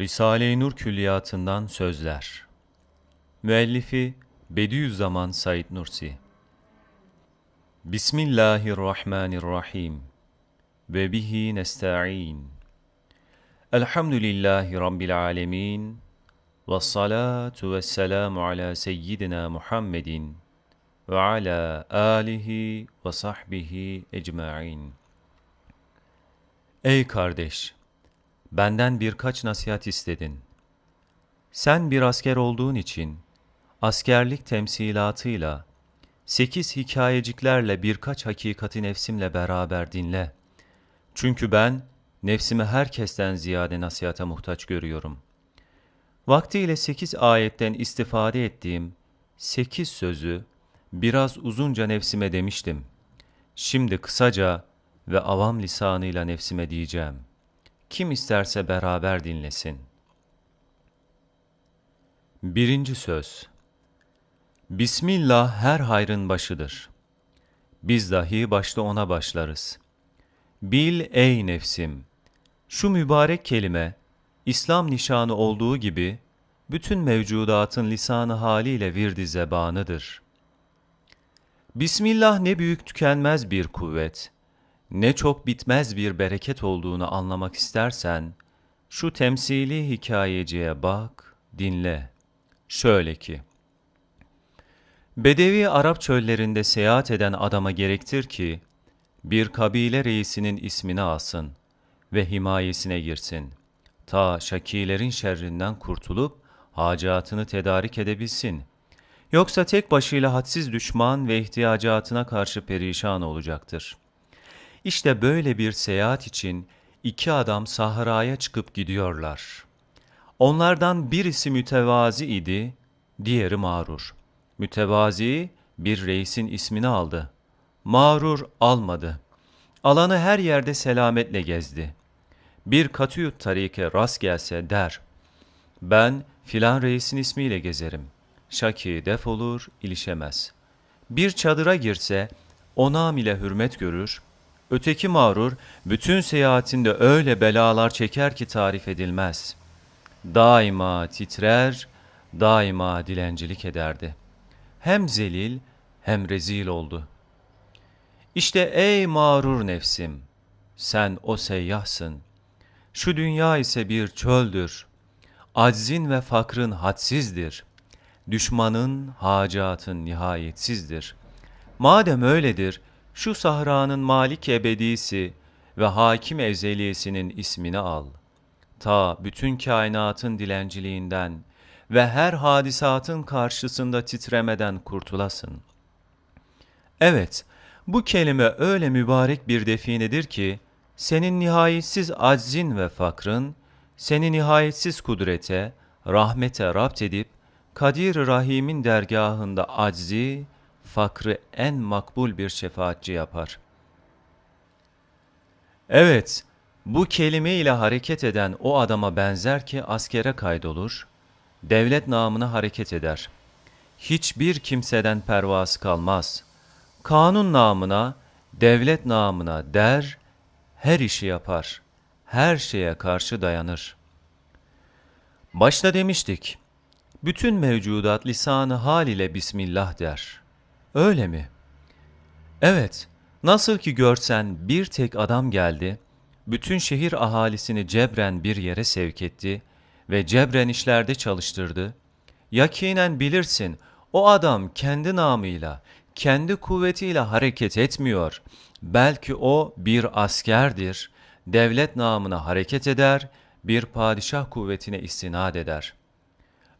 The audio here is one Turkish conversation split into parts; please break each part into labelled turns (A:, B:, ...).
A: Risale-i Nur Külliyatından Sözler. Müellifi Bediüzzaman Said Nursi. Bismillahirrahmanirrahim. Ve bihi nesta'in. Elhamdülillahi Rabbil alemin. Ve salatu ve selamu ala seyyidina Muhammedin ve ala alihi ve sahbihi ecma'in. Ey kardeş! Benden birkaç nasihat istedin. Sen bir asker olduğun için askerlik temsilatıyla sekiz hikayeciklerle birkaç hakikati nefsimle beraber dinle. Çünkü ben nefsimi herkesten ziyade nasihata muhtaç görüyorum. Vaktiyle sekiz ayetten istifade ettiğim sekiz sözü biraz uzunca nefsime demiştim. Şimdi kısaca ve avam lisanıyla nefsime diyeceğim.'' Kim isterse beraber dinlesin. Birinci söz Bismillah her hayrın başıdır. Biz dahi başta ona başlarız. Bil ey nefsim, şu mübarek kelime, İslam nişanı olduğu gibi, bütün mevcudatın lisanı haliyle virdi zebanıdır. Bismillah ne büyük tükenmez bir kuvvet, ne çok bitmez bir bereket olduğunu anlamak istersen, şu temsili hikayeciye bak, dinle. Şöyle ki, Bedevi Arap çöllerinde seyahat eden adama gerektir ki, bir kabile reisinin ismini alsın ve himayesine girsin. Ta şakilerin şerrinden kurtulup hacatını tedarik edebilsin. Yoksa tek başıyla hadsiz düşman ve ihtiyacatına karşı perişan olacaktır.'' İşte böyle bir seyahat için iki adam sahraya çıkıp gidiyorlar. Onlardan birisi mütevazi idi, diğeri mağrur. Mütevazi bir reisin ismini aldı. Mağrur almadı. Alanı her yerde selametle gezdi. Bir katıyut tarike rast gelse der, ben filan reisin ismiyle gezerim. Şaki defolur, ilişemez. Bir çadıra girse, onam ile hürmet görür, Öteki mağrur bütün seyahatinde öyle belalar çeker ki tarif edilmez. Daima titrer, daima dilencilik ederdi. Hem zelil hem rezil oldu. İşte ey mağrur nefsim, sen o seyyahsın. Şu dünya ise bir çöldür. Aczin ve fakrın hadsizdir. Düşmanın, hacatın nihayetsizdir. Madem öyledir, şu sahranın malik ebedisi ve hakim evzeliyesinin ismini al. Ta bütün kainatın dilenciliğinden ve her hadisatın karşısında titremeden kurtulasın. Evet, bu kelime öyle mübarek bir definedir ki, senin nihayetsiz aczin ve fakrın, seni nihayetsiz kudrete, rahmete rapt edip, Kadir Rahim'in dergahında aczi fakrı en makbul bir şefaatçi yapar. Evet, bu kelime ile hareket eden o adama benzer ki askere kaydolur, devlet namına hareket eder. Hiçbir kimseden pervası kalmaz. Kanun namına, devlet namına der, her işi yapar, her şeye karşı dayanır. Başta demiştik, bütün mevcudat lisanı hal ile Bismillah der.'' Öyle mi? Evet, nasıl ki görsen bir tek adam geldi, bütün şehir ahalisini cebren bir yere sevk etti ve cebren işlerde çalıştırdı. Yakinen bilirsin, o adam kendi namıyla, kendi kuvvetiyle hareket etmiyor. Belki o bir askerdir, devlet namına hareket eder, bir padişah kuvvetine istinad eder.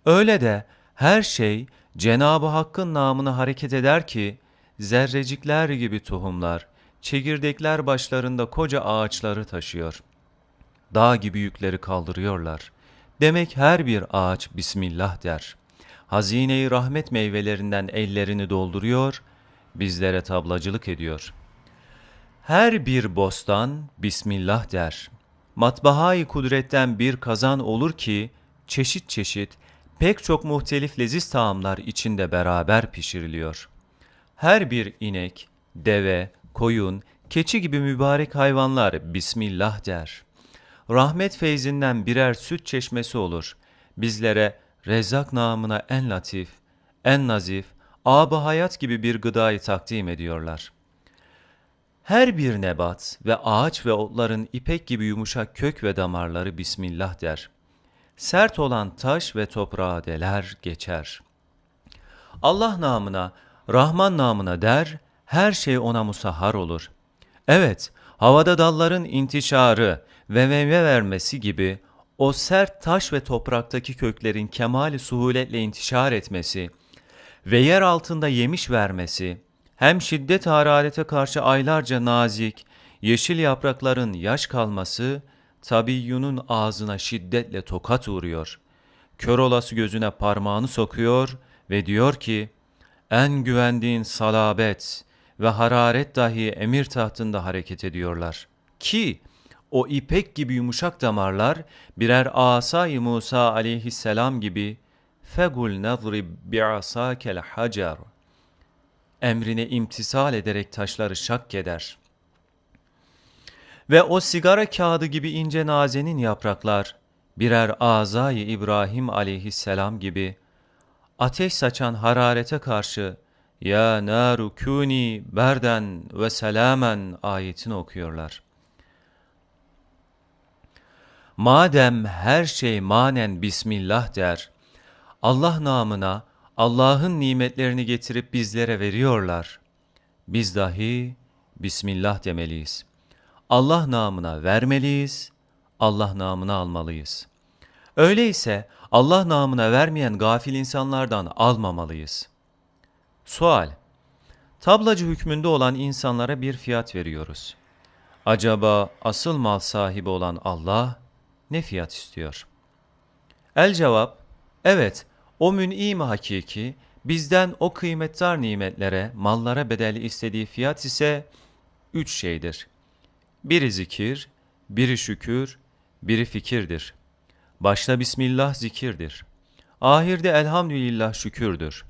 A: Öyle de her şey Cenabı Hakk'ın namına hareket eder ki zerrecikler gibi tohumlar, çekirdekler başlarında koca ağaçları taşıyor. Dağ gibi yükleri kaldırıyorlar. Demek her bir ağaç Bismillah der. Hazine-i rahmet meyvelerinden ellerini dolduruyor, bizlere tablacılık ediyor. Her bir bostan Bismillah der. Matbahayı kudretten bir kazan olur ki çeşit çeşit pek çok muhtelif leziz taamlar içinde beraber pişiriliyor. Her bir inek, deve, koyun, keçi gibi mübarek hayvanlar Bismillah der. rahmet feyzinden birer süt çeşmesi olur. Bizlere Rezzak namına en latif, en nazif, ab hayat gibi bir gıdayı takdim ediyorlar. Her bir nebat ve ağaç ve otların ipek gibi yumuşak kök ve damarları Bismillah der. Sert olan taş ve toprağa deler geçer. Allah namına, Rahman namına der, her şey ona musahhar olur. Evet, havada dalların intişarı ve meyve vermesi gibi o sert taş ve topraktaki köklerin kemali suhuletle intişar etmesi ve yer altında yemiş vermesi, hem şiddet hararete karşı aylarca nazik, yeşil yaprakların yaş kalması, tabiyyunun ağzına şiddetle tokat vuruyor. Kör olası gözüne parmağını sokuyor ve diyor ki, en güvendiğin salabet ve hararet dahi emir tahtında hareket ediyorlar. Ki o ipek gibi yumuşak damarlar birer asay Musa aleyhisselam gibi fegul nadrib bi'asakel hacer emrine imtisal ederek taşları şak eder. Ve o sigara kağıdı gibi ince nazenin yapraklar birer azayı İbrahim aleyhisselam gibi ateş saçan hararete karşı ya naru kuni berden ve selamen ayetini okuyorlar. Madem her şey manen Bismillah der, Allah namına Allah'ın nimetlerini getirip bizlere veriyorlar. Biz dahi Bismillah demeliyiz. Allah namına vermeliyiz, Allah namına almalıyız. Öyleyse Allah namına vermeyen gafil insanlardan almamalıyız. Sual Tablacı hükmünde olan insanlara bir fiyat veriyoruz. Acaba asıl mal sahibi olan Allah ne fiyat istiyor? El cevap, evet o mün'im hakiki bizden o kıymetdar nimetlere, mallara bedel istediği fiyat ise üç şeydir. Biri zikir, biri şükür, biri fikirdir. Başta Bismillah zikirdir. Ahirde elhamdülillah şükürdür.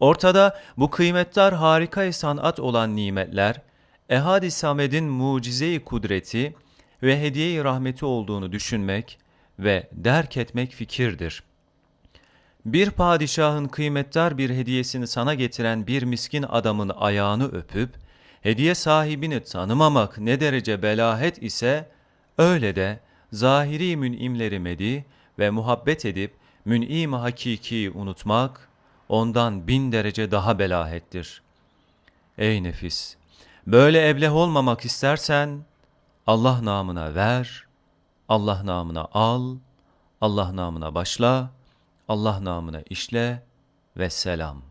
A: Ortada bu kıymetdar harika sanat olan nimetler, Ehad-i Samed'in mucize-i kudreti ve hediye-i rahmeti olduğunu düşünmek ve derk etmek fikirdir. Bir padişahın kıymetdar bir hediyesini sana getiren bir miskin adamın ayağını öpüp, hediye sahibini tanımamak ne derece belahet ise, öyle de zahiri mün'imleri medi ve muhabbet edip mün'im hakiki unutmak, ondan bin derece daha belahettir. Ey nefis! Böyle ebleh olmamak istersen, Allah namına ver, Allah namına al, Allah namına başla, Allah namına işle ve selam.